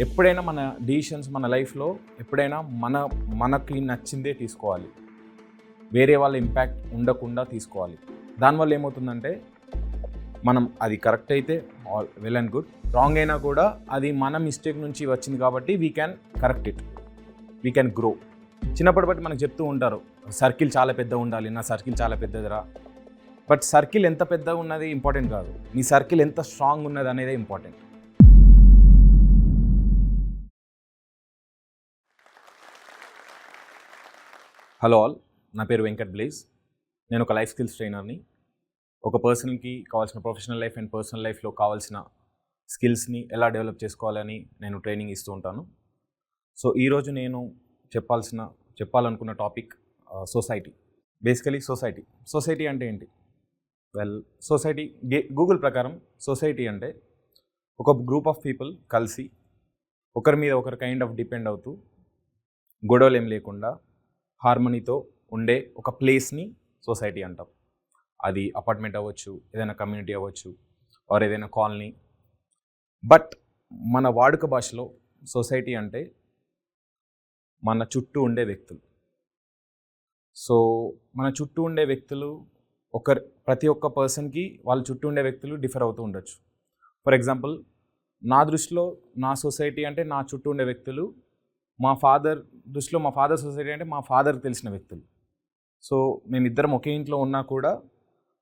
ఎప్పుడైనా మన డిసిషన్స్ మన లైఫ్లో ఎప్పుడైనా మన మనకి నచ్చిందే తీసుకోవాలి. వేరే వాళ్ళ ఇంపాక్ట్ ఉండకుండా తీసుకోవాలి. దానివల్ల ఏమవుతుందంటే మనం అది కరెక్ట్ అయితే all well and good wrong అయినా కూడా అది మన మిస్టేక్ నుంచి వచ్చింది కాబట్టి we can correct it we can grow చిన్నప్పటి బట్టి మనకు చెప్తూ ఉంటారు సర్కిల్ చాలా పెద్ద ఉండాలి నా సర్కిల్ చాలా పెద్దదిరా. బట్ సర్కిల్ ఎంత పెద్దగా ఉన్నది ఇంపార్టెంట్ కాదు. నీ సర్కిల్ ఎంత స్ట్రాంగ్ ఉన్నది అనేది ఇంపార్టెంట్ హలో ఆల్ నా పేరు వెంకట్ బ్లేజ్ నేను ఒక లైఫ్ స్కిల్స్ ట్రైనర్ని. ఒక పర్సన్కి కావాల్సిన ప్రొఫెషనల్ లైఫ్ అండ్ పర్సనల్ లైఫ్లో కావాల్సిన స్కిల్స్ని ఎలా డెవలప్ చేసుకోవాలని నేను ట్రైనింగ్ ఇస్తూ ఉంటాను. సో ఈరోజు నేను చెప్పాల్సిన చెప్పాలనుకున్న topic society. Basically society. Society అంటే ఏంటి? వెల్ సొసైటీ గే గూగుల్ ప్రకారం సొసైటీ అంటే ఒక గ్రూప్ ఆఫ్ పీపుల్ కలిసి ఒకరి మీద ఒకరు కైండ్ ఆఫ్ డిపెండ్ అవుతూ గొడవలు ఏం లేకుండా హార్మనీతో ఉండే ఒక ప్లేస్ని సొసైటీ అంటాం. అది అపార్ట్మెంట్ అవ్వచ్చు ఏదైనా కమ్యూనిటీ అవ్వచ్చు ఆర్ ఏదైనా కాలనీ. బట్ మన వాడుక భాషలో సొసైటీ అంటే మన చుట్టూ ఉండే వ్యక్తులు. సో మన చుట్టూ ఉండే వ్యక్తులు ఒకరి ప్రతి ఒక్క పర్సన్కి వాళ్ళ చుట్టూ ఉండే వ్యక్తులు డిఫర్ అవుతూ ఉండొచ్చు. ఫర్ ఎగ్జాంపుల్ నా దృష్టిలో నా సొసైటీ అంటే నా చుట్టూ ఉండే వ్యక్తులు మా ఫాదర్ దృష్టిలో మా ఫాదర్ సొసైటీ అంటే మా ఫాదర్ తెలిసిన వ్యక్తులు. సో మేమిద్దరం ఒకే ఇంట్లో ఉన్నా కూడా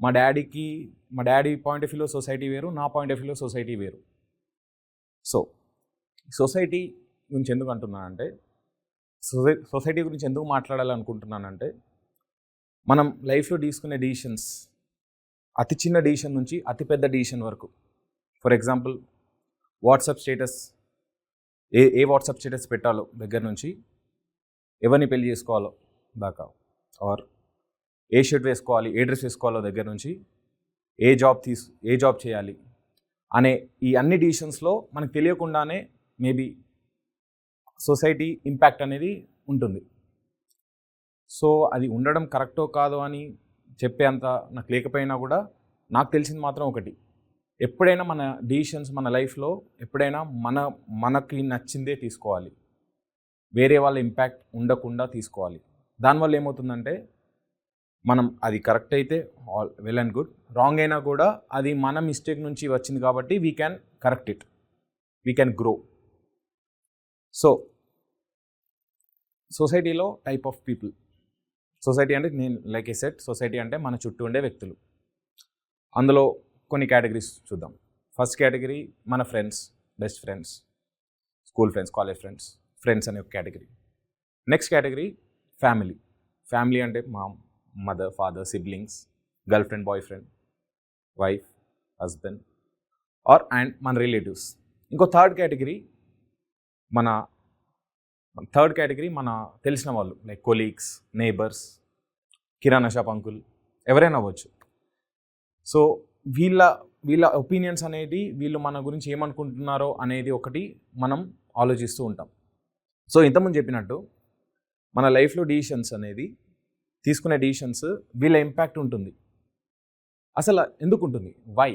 మా డాడీకి మా డాడీ పాయింట్ ఆఫ్ వ్యూలో సొసైటీ వేరు నా పాయింట్ ఆఫ్ వ్యూలో సొసైటీ వేరు. సో సొసైటీ గురించి ఎందుకు అంటున్నానంటే సొసై సొసైటీ గురించి ఎందుకు మాట్లాడాలనుకుంటున్నానంటే మనం లైఫ్లో తీసుకునే డిసిషన్స్ అతి చిన్న డిసిషన్ నుంచి అతిపెద్ద డిసిషన్ వరకు. ఫర్ ఎగ్జాంపుల్ వాట్సాప్ స్టేటస్ ఏ ఏ వాట్సాప్ స్టేటస్ పెట్టాలో దగ్గర నుంచి ఎవరిని పెళ్ళి చేసుకోవాలో దాకా. ఆర్ ఏ షర్ట్ వేసుకోవాలి ఏ డ్రెస్ వేసుకోవాలో దగ్గర నుంచి ఏ జాబ్ తీసు ఏ జాబ్ చేయాలి అనే ఈ అన్ని డిసిషన్స్లో మనకు తెలియకుండానే మేబీ సొసైటీ ఇంపాక్ట్ అనేది ఉంటుంది. సో అది ఉండడం కరెక్టో కాదో అని చెప్పే అంత నాకు లేకపోయినా కూడా నాకు తెలిసింది మాత్రం ఒకటి. ఎప్పుడైనా మన డిసిషన్స్ మన లైఫ్లో ఎప్పుడైనా మన మనకి నచ్చిందే తీసుకోవాలి. వేరే వాళ్ళ ఇంపాక్ట్ ఉండకుండా తీసుకోవాలి. దానివల్ల ఏమవుతుందంటే మనం అది కరెక్ట్ అయితే all well and good wrong అయినా కూడా అది మన మిస్టేక్ నుంచి వచ్చింది కాబట్టి we can correct it we can grow so సొసైటీలో టైప్ ఆఫ్ పీపుల్ సొసైటీ అంటే నేను లైక్ ఏ సెట్ సొసైటీ అంటే మన చుట్టూ ఉండే వ్యక్తులు. అందులో కొన్ని కేటగిరీస్ చూద్దాం. ఫస్ట్ కేటగిరీ మన friends best friends school friends college friends friends అనే ఒక category. Next category family. Family అంటే మా mother father siblings girl friend boy friend wife husband or and మన రిలేటివ్స్. ఇంకో థర్డ్ కేటగిరీ మన థర్డ్ కేటగిరీ మన తెలిసిన వాళ్ళు like colleagues neighbours kirana shop uncle ఎవరైనా అవ్వచ్చు. సో వీళ్ళ వీళ్ళ ఒపీనియన్స్ అనేది వీళ్ళు మన గురించి ఏమనుకుంటున్నారో అనేది ఒకటి మనం ఆలోచిస్తూ ఉంటాం. సో ఇంతకుముందు చెప్పినట్టు మన లైఫ్లో డిసిషన్స్ అనేది తీసుకునే డిసిషన్స్ వీళ్ళ ఇంపాక్ట్ ఉంటుంది. అసలు ఎందుకు ఉంటుంది? Why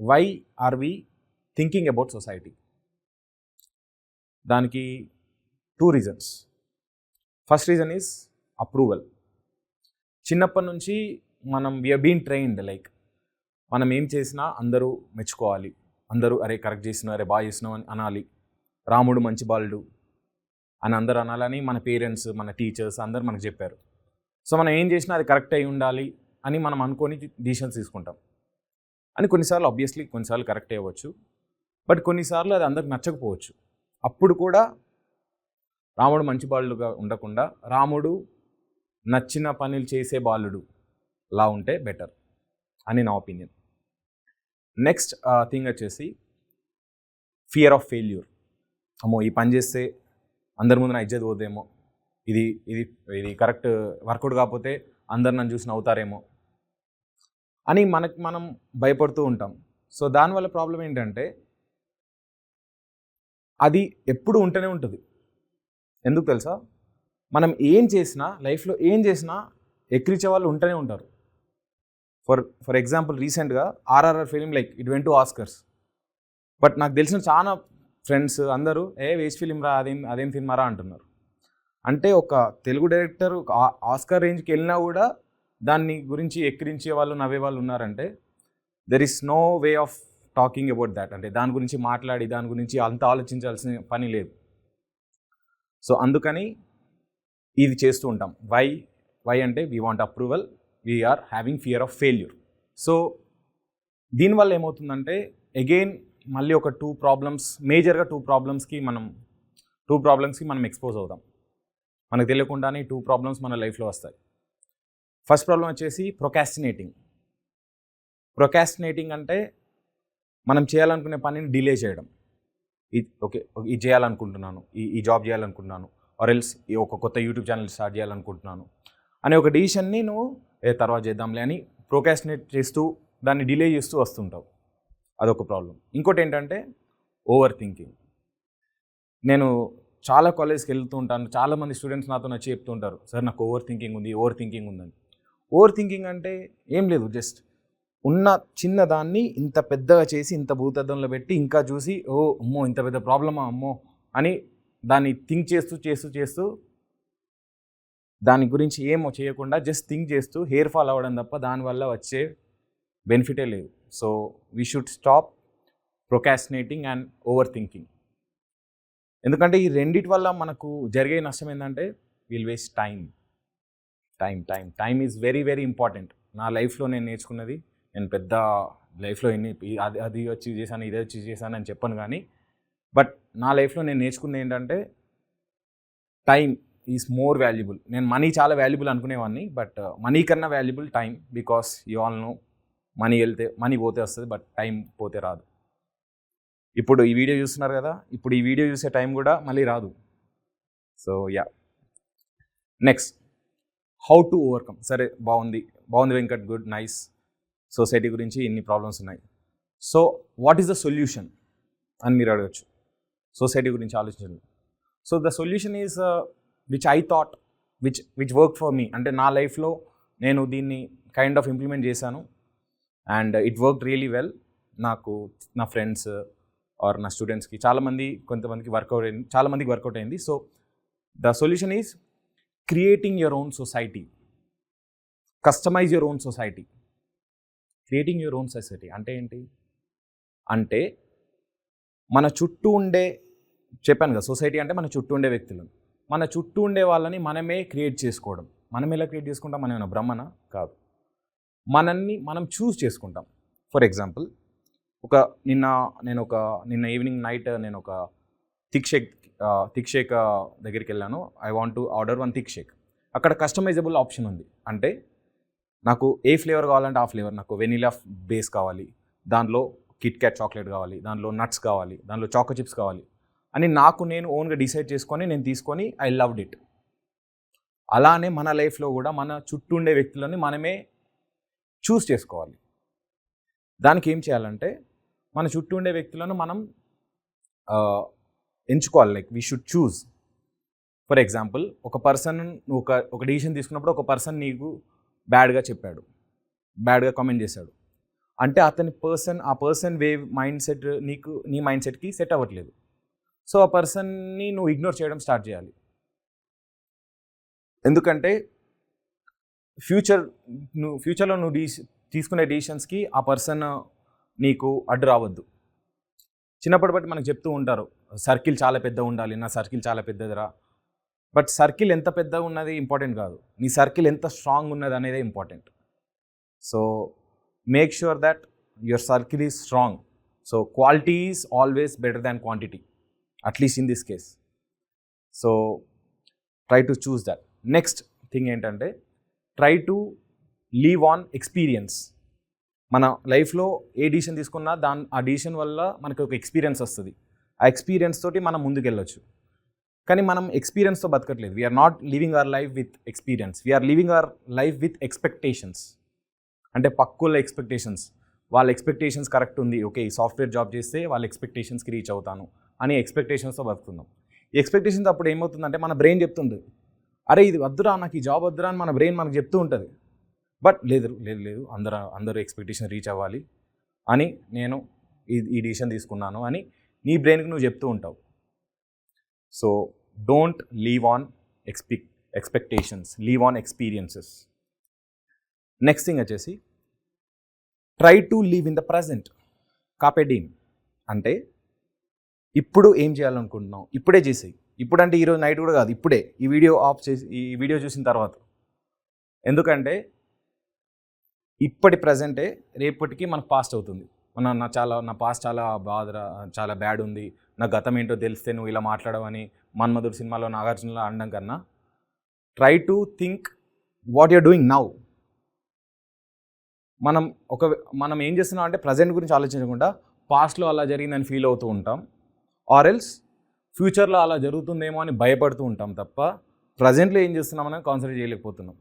why are we thinking about society దానికి two reasons first reason is approval చిన్నప్పటి నుంచి మనం వీఆర్ బీన్ ట్రైన్డ్ లైక్ మనం ఏం చేసినా అందరూ మెచ్చుకోవాలి. అందరూ అరే కరెక్ట్ చేసినావు అరే బాగా చేసినావు అని అనాలి. రాముడు మంచి బాలుడు అని అందరూ అనాలని మన పేరెంట్స్ మన టీచర్స్ అందరూ మనకు చెప్పారు. సో మనం ఏం చేసినా అది కరెక్ట్ అయి ఉండాలి అని మనం అనుకొని డిసిషన్స్ తీసుకుంటాం. అని కొన్నిసార్లు ఆబ్వియస్లీ కొన్నిసార్లు కరెక్ట్ అయ్యవచ్చు బట్ కొన్నిసార్లు అది అందరికి నచ్చకపోవచ్చు. అప్పుడు కూడా రాముడు మంచి బాలుడుగా ఉండకుండా రాముడు నచ్చిన పనులు చేసే బాలుడు లా ఉంటే బెటర్ అని నా ఒపీనియన్ నెక్స్ట్ థింగ్ వచ్చేసి ఫియర్ ఆఫ్ ఫెయిల్యూర్. అమ్మో ఈ పని చేస్తే అందరి ముందు నా ఇజ్జత్ పోతేమో ఇది ఇది ఇది కరెక్ట్ వర్కౌట్ కాకపోతే అందరు నన్ను చూసి నవ్వుతారేమో అని మనకి మనం భయపడుతూ ఉంటాం. సో దానివల్ల ప్రాబ్లం ఏంటంటే అది ఎప్పుడు ఉంటూనే ఉంటుంది. ఎందుకు తెలుసా? మనం ఏం చేసినా లైఫ్లో ఏం చేసినా ఎక్కిరించే వాళ్ళు ఉంటూనే ఉంటారు. ఫర్ ఫర్ ఎగ్జాంపుల్ రీసెంట్గా RRR film like it went to Oscars. But నాకు తెలిసిన చాలా ఫ్రెండ్స్ అందరూ ఏ వేస్ట్ ఫిలిం రా అదేం అదేం సినిమా రా అంటున్నారు. అంటే ఒక తెలుగు డైరెక్టర్ ఒక ఆ- ఆస్కార్ రేంజ్కి వెళ్ళినా కూడా దాన్ని గురించి ఎక్కిరించే వాళ్ళు నవ్వే వాళ్ళు ఉన్నారంటే there is no way of talking about that అంటే దాని గురించి మాట్లాడి దాని గురించి అంత ఆలోచించాల్సిన పని లేదు. సో అందుకని ఇది చేస్తూ ఉంటాం. వై వై అంటే we want approval we are having fear of failure so దీనివల్ల ఏమవుతుందంటే అగైన్ మళ్ళీ ఒక టూ ప్రాబ్లమ్స్ మేజర్గా టూ ప్రాబ్లమ్స్కి మనం టూ ప్రాబ్లమ్స్కి మనం ఎక్స్పోజ్ అవుతాం. మనకు తెలియకుండానే టూ ప్రాబ్లమ్స్ మన లైఫ్లో వస్తాయి. ఫస్ట్ ప్రాబ్లం వచ్చేసి ప్రొకాస్టినేటింగ్ ప్రొకాస్టినేటింగ్ అంటే మనం చేయాలనుకునే పనిని డిలే చేయడం. ఇది ఓకే ఇది చేయాలనుకుంటున్నాను ఈ ఈ జాబ్ చేయాలనుకుంటున్నాను ఆర్ ఎల్స్ ఈ ఒక కొత్త యూట్యూబ్ ఛానల్ స్టార్ట్ చేయాలనుకుంటున్నాను అనే ఒక డిసిషన్ని నువ్వు ఏ తర్వాత చేద్దాంలే అని ప్రోకాస్టినేట్ చేస్తూ దాన్ని డిలే చేస్తూ వస్తుంటావు. అదొక ప్రాబ్లం ఇంకోటి ఏంటంటే ఓవర్ థింకింగ్ నేను చాలా కాలేజ్కి వెళ్తూ ఉంటాను. చాలామంది స్టూడెంట్స్ నాతో నచ్చి చెప్తూ ఉంటారు సార్ నాకు ఓవర్ థింకింగ్ ఉంది ఓవర్ థింకింగ్ ఉందని. ఓవర్ థింకింగ్ అంటే ఏం లేదు జస్ట్ ఉన్న చిన్న దాన్ని ఇంత పెద్దగా చేసి ఇంత భూతద్దంలో పెట్టి ఇంకా చూసి ఓ అమ్మో ఇంత పెద్ద ప్రాబ్లమా అమ్మో అని దాన్ని థింక్ చేస్తూ చేస్తూ చేస్తూ దాని గురించి ఏమో చేయకుండా జస్ట్ థింక్ చేస్తూ హెయిర్ ఫాల్ అవ్వడం తప్ప దానివల్ల వచ్చే బెనిఫిటే లేదు. So we should stop procrastinating and over thinking ఎందుకంటే ఈ రెండిటి వల్ల మనకు జరిగే నష్టం ఏంటంటే will waste time time time time is very very important నా లైఫ్లో నేను నేర్చుకున్నది నేను పెద్ద లైఫ్లో ఎన్ని అది అది వచ్చి చేశాను ఇది వచ్చి చేశాను అని చెప్పను కానీ బట్ నా లైఫ్లో నేను నేర్చుకున్నది ఏంటంటే టైం ఈజ్ మోర్ వాల్యుబుల్. నేను మనీ చాలా వాల్యుబుల్ అనుకునేవాడిని బట్ uh, మనీ కన్నా valuable time because you all know money వెళ్తే మనీ పోతే వస్తుంది బట్ టైం పోతే రాదు. ఇప్పుడు ఈ వీడియో చూస్తున్నారు కదా ఇప్పుడు ఈ వీడియో చూసే టైం కూడా మళ్ళీ రాదు. So yeah next how to overcome సరే బాగుంది. బాగుంది వెంకట్ గుడ్ నైస్. సొసైటీ గురించి ఇన్ని ప్రాబ్లమ్స్ ఉన్నాయి. So what is the solution అని మీరు అడగచ్చు. సొసైటీ గురించి ఆలోచించండి. So the solution is which I thought which which work for me అంటే నా లైఫ్లో నేను దీన్ని కైండ్ ఆఫ్ ఇంప్లిమెంట్ చేశాను. And it work really well నాకు నా ఫ్రెండ్స్ ఆర్ నా స్టూడెంట్స్కి చాలామంది కొంతమందికి వర్కౌట్ అయింది చాలామందికి వర్కౌట్ అయింది. So the solution is creating your own society customize your own society creating your own society అంటే ఏంటి? అంటే మన చుట్టూ ఉండే చెప్పాను కదా సొసైటీ అంటే మన చుట్టూ ఉండే వ్యక్తులు. మన చుట్టూ ఉండే వాళ్ళని మనమే క్రియేట్ చేసుకోవడం. మనం ఎలా క్రియేట్ చేసుకుంటాం? మనం ఏమైనా కాదు. మనల్ని మనం చూస్ చేసుకుంటాం. ఫర్ ఎగ్జాంపుల్ ఒక నిన్న నేను ఒక నిన్న ఈవినింగ్ నైట్ నేను ఒక థిక్ షేక్ థిక్ షేక్ దగ్గరికి వెళ్ళాను. I want to order one thick shake అక్కడ కస్టమైజబుల్ ఆప్షన్ ఉంది. అంటే నాకు ఏ ఫ్లేవర్ కావాలంటే ఆ ఫ్లేవర్ నాకు వెనీలా బేస్ కావాలి. దాంట్లో కిట్ క్యాట్ చాక్లెట్ కావాలి. దానిలో నట్స్ కావాలి. దాంట్లో చాకో చిప్స్ కావాలి. అని నాకు నేను ఓన్గా డిసైడ్ చేసుకొని నేను తీసుకొని ఐ లవ్డ్ ఇట్ అలానే మన లైఫ్లో కూడా మన చుట్టూ ఉండే వ్యక్తులని మనమే చూస్ చేసుకోవాలి. దానికి ఏం చేయాలంటే మన చుట్టూ ఉండే వ్యక్తులను మనం ఎంచుకోవాలి. Like we should choose for example ఒక పర్సన్ నువ్వు ఒక ఒక డిసిషన్ తీసుకున్నప్పుడు ఒక పర్సన్ నీకు బ్యాడ్గా చెప్పాడు. బ్యాడ్గా కామెంట్ చేశాడు. అంటే అతని పర్సన్ ఆ పర్సన్ వే మైండ్ సెట్ నీకు నీ మైండ్ సెట్కి సెట్ అవ్వట్లేదు. సో ఆ పర్సన్ని నువ్వు ఇగ్నోర్ చేయడం స్టార్ట్ చేయాలి. ఎందుకంటే ఫ్యూచర్ నువ్వు ఫ్యూచర్లో నువ్వు డీ తీసుకునే డిసిషన్స్కి ఆ పర్సన్ నీకు అడ్డు రావద్దు. చిన్నప్పటి బట్టి మనకు చెప్తూ ఉంటారు సర్కిల్ చాలా పెద్ద ఉండాలి నా సర్కిల్ చాలా పెద్దదిరా. బట్ సర్కిల్ ఎంత పెద్దగా ఉన్నది ఇంపార్టెంట్ కాదు. నీ సర్కిల్ ఎంత స్ట్రాంగ్ ఉన్నది అనేది important. So make sure that your circle is strong. So quality is always better than quantity. At least in this case so try to choose that next thing ఏంటంటే try to live on experience మన లైఫ్లో ఏ decision తీసుకున్నా దాని ఆ decision వల్ల మనకు ఒక ఎక్స్పీరియన్స్ వస్తుంది. ఆ ఎక్స్పీరియన్స్ తోటి మనం ముందుకెళ్ళొచ్చు. కానీ మనం ఎక్స్పీరియన్స్తో బతకట్లేదు. We are not living our life with experience we are living our life with expectations అంటే పక్కుల ఎక్స్పెక్టేషన్స్ వాళ్ళ ఎక్స్పెక్టేషన్స్ కరెక్ట్ ఉంది. ఓకే ఈ సాఫ్ట్వేర్ జాబ్ చేస్తే వాళ్ళ ఎక్స్పెక్టేషన్స్కి రీచ్ అవుతాను. అని ఎక్స్పెక్టేషన్స్తో బతుకుతున్నాం. ఈ ఎక్స్పెక్టేషన్స్ అప్పుడు ఏమవుతుందంటే మన బ్రెయిన్ చెప్తుంది అరే ఇది వద్దురా నాకు ఈ జాబ్ వద్దురా అని మన బ్రెయిన్ మనకు చెప్తూ ఉంటుంది. బట్ లేదు లేదు లేదు అందరూ అందరూ ఎక్స్పెక్టేషన్ రీచ్ అవ్వాలి అని నేను ఈ ఈ డిసిషన్ తీసుకున్నాను అని నీ బ్రెయిన్కి నువ్వు చెప్తూ ఉంటావు. So don't live on expect expectations live on experiences next thing వచ్చేసి try to live in the present కాపెడీన్ అంటే ఇప్పుడు ఏం చేయాలనుకుంటున్నావు? ఇప్పుడే చేసేయి. ఇప్పుడు అంటే ఈరోజు నైట్ కూడా కాదు ఇప్పుడే. ఈ వీడియో ఆఫ్ చేసి ఈ వీడియో చూసిన తర్వాత. ఎందుకంటే ఇప్పటి ప్రజెంటే రేపటికి మనకు పాస్ట్ అవుతుంది. మన నా చాలా నా పాస్ట్ చాలా బాధ చాలా బ్యాడ్ ఉంది. నా గతం ఏంటో తెలిస్తే నువ్వు ఇలా మాట్లాడవని మన్మధుడు సినిమాలో నాగార్జునలో అనడం కన్నా try to think what you're doing now మనం ఒక మనం ఏం చేస్తున్నాం అంటే ప్రజెంట్ గురించి ఆలోచించకుండా పాస్ట్లో అలా జరిగిందని ఫీల్ అవుతూ ఉంటాం. ఆర్ ఎల్స్ ఫ్యూచర్లో అలా జరుగుతుందేమో అని భయపడుతూ ఉంటాం తప్ప ప్రజెంట్లో ఏం చేస్తున్నామని కాన్సన్ట్రేట్ చేయలేకపోతున్నాం.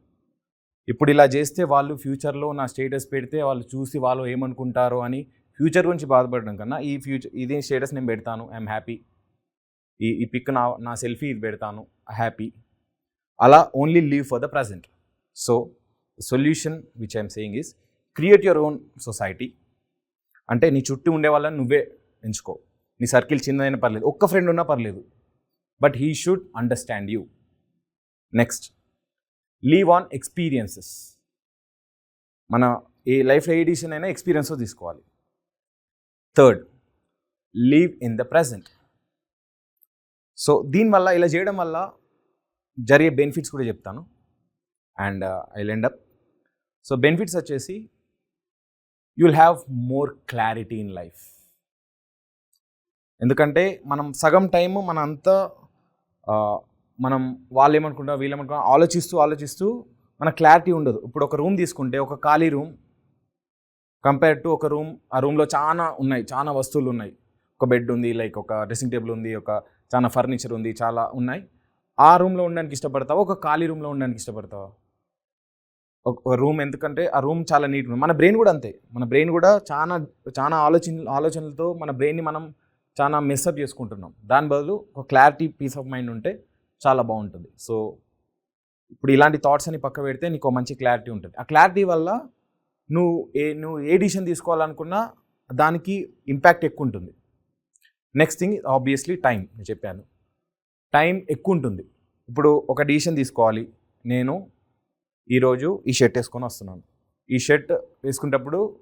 ఇప్పుడు ఇలా చేస్తే వాళ్ళు ఫ్యూచర్లో నా స్టేటస్ పెడితే వాళ్ళు చూసి వాళ్ళు ఏమనుకుంటారో అని ఫ్యూచర్ గురించి బాధపడడం కన్నా ఈ ఫ్యూచర్ ఇదే స్టేటస్ నేను పెడతాను ఐఎమ్ హ్యాపీ ఈ ఈ పిక్ నా నా సెల్ఫీ ఇది పెడతాను హ్యాపీ అలా only live for the present so solution which I'm saying is create your own society అంటే నీ చుట్టూ ఉండే వాళ్ళని నువ్వే ఎంచుకో. నీ సర్కిల్ చిన్నదైనా పర్లేదు ఒక్క ఫ్రెండ్ ఉన్నా పర్లేదు. But he should understand you next live on experiences మన ఏ లైఫ్లో ఏ డిసిషన్ అయినా ఎక్స్పీరియన్స్తో తీసుకోవాలి. Third live in the present so దీనివల్ల ఇలా చేయడం వల్ల జరిగే బెనిఫిట్స్ కూడా చెప్తాను. And I end up so benefits వచ్చేసి you will have more clarity in life ఎందుకంటే మనం సగం టైము మన అంతా మనం వాళ్ళు ఏమనుకుంటాం వీళ్ళు ఏమనుకుంటాం ఆలోచిస్తూ ఆలోచిస్తూ మన క్లారిటీ ఉండదు. ఇప్పుడు ఒక రూమ్ తీసుకుంటే ఒక ఖాళీ రూమ్ కంపేర్ టు ఒక రూమ్ ఆ రూమ్లో చాలా ఉన్నాయి చాలా వస్తువులు ఉన్నాయి. ఒక బెడ్ ఉంది లైక్ ఒక డ్రెస్సింగ్ టేబుల్ ఉంది ఒక చాలా ఫర్నిచర్ ఉంది చాలా ఉన్నాయి. ఆ రూమ్లో ఉండడానికి ఇష్టపడతావా? ఒక ఖాళీ రూమ్లో ఉండడానికి ఇష్టపడతావా? ఒక రూమ్ ఎందుకంటే ఆ రూమ్ చాలా నీట్ ఉంది. మన బ్రెయిన్ కూడా అంతే. మన బ్రెయిన్ కూడా చాలా చాలా ఆలోచన ఆలోచనలతో మన బ్రెయిన్ని మనం చాలా మిస్అప్ చేసుకుంటున్నాం. దాని బదులు ఒక క్లారిటీ పీస్ ఆఫ్ మైండ్ ఉంటే చాలా బాగుంటుంది. సో ఇప్పుడు ఇలాంటి థాట్స్ అని పక్క పెడితే నీకు ఒక మంచి క్లారిటీ ఉంటుంది. ఆ క్లారిటీ వల్ల నువ్వు ఏ నువ్వు ఏ డిసిషన్ తీసుకోవాలనుకున్నా దానికి ఇంపాక్ట్ ఎక్కువ ఉంటుంది. నెక్స్ట్ థింగ్ ఆబ్వియస్లీ టైం నేను చెప్పాను. టైం ఎక్కువ ఉంటుంది. ఇప్పుడు ఒక డిసిషన్ తీసుకోవాలి. నేను ఈరోజు ఈ షర్ట్ వేసుకొని వస్తున్నాను. ఈ షర్ట్ వేసుకునేటప్పుడు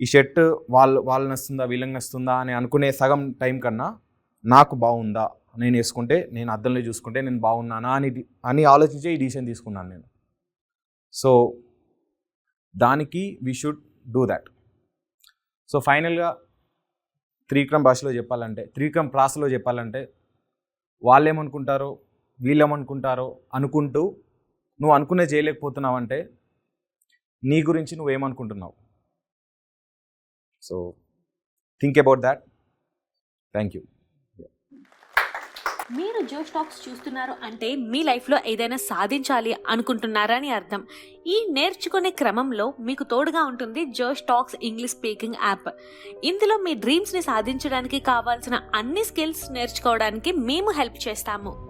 ఈ షర్ట్ వాళ్ళు వాళ్ళని వస్తుందా వీళ్ళని వస్తుందా అని అనుకునే సగం టైం కన్నా నాకు బాగుందా నేను వేసుకుంటే నేను అద్దంలో చూసుకుంటే నేను బాగున్నానా అని అని ఆలోచించే ఈ డిసిషన్ తీసుకున్నాను నేను. సో దానికి we should do that so ఫైనల్గా త్రివిక్రమ్ భాషలో చెప్పాలంటే త్రివిక్రమ్ ప్రాసలో చెప్పాలంటే వాళ్ళు ఏమనుకుంటారో అనుకుంటూ నువ్వు అనుకునే చేయలేకపోతున్నావు అంటే నీ గురించి నువ్వేమనుకుంటున్నావు? So think about that thank you మీరు జో స్టాక్స్ చూస్తున్నారు అంటే మీ లైఫ్లో ఏదైనా సాధించాలి అనుకుంటున్నారని అర్థం. ఈ నేర్చుకునే క్రమంలో మీకు తోడుగా ఉంటుంది Josh Talks English speaking app ఇందులో మీ డ్రీమ్స్ని సాధించడానికి కావాల్సిన అన్ని స్కిల్స్ నేర్చుకోవడానికి మేము హెల్ప్ చేస్తాము.